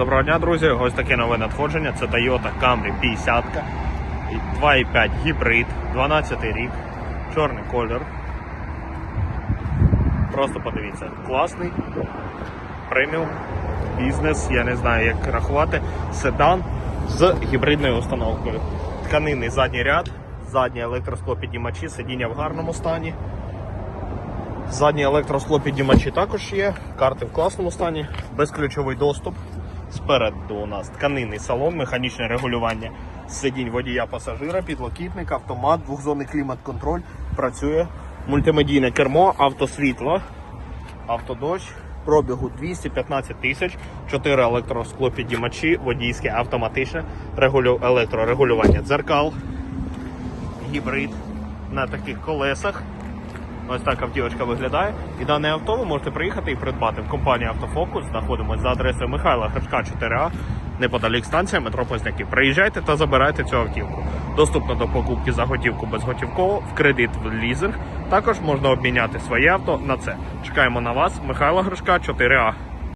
Доброго дня, друзі. Ось таке нове надходження. Це Toyota Camry 50, 2,5 гібрид, 12 рік, чорний колір. Просто подивіться, класний, преміум, бізнес, я не знаю як рахувати, седан з гібридною установкою. Тканинний задній ряд, задні електросклопіднімачі, сидіння в гарному стані. Задні електросклопіднімачі також є, карти в класному стані, безключовий доступ. Спереду у нас тканинний салон, механічне регулювання сидінь водія пасажира, підлокітник, автомат, двохзонний клімат-контроль, працює мультимедійне кермо, автосвітло, автодощ, пробігу 215 тисяч, 4 електросклопіднімачі, водійське автоматичне регулю... електрорегулювання дзеркал, гібрид на таких колесах. Ось так автівочка виглядає. І дане авто ви можете приїхати і придбати в компанії Автофокус. Знаходимося за адресою Михайла Гришка, 4А, неподалік станція метро Позняків. Приїжджайте та забирайте цю автівку. Доступно до покупки за готівку безготівково, в кредит в лізинг. Також можна обміняти своє авто на це. Чекаємо на вас, Михайла Гришка 4А.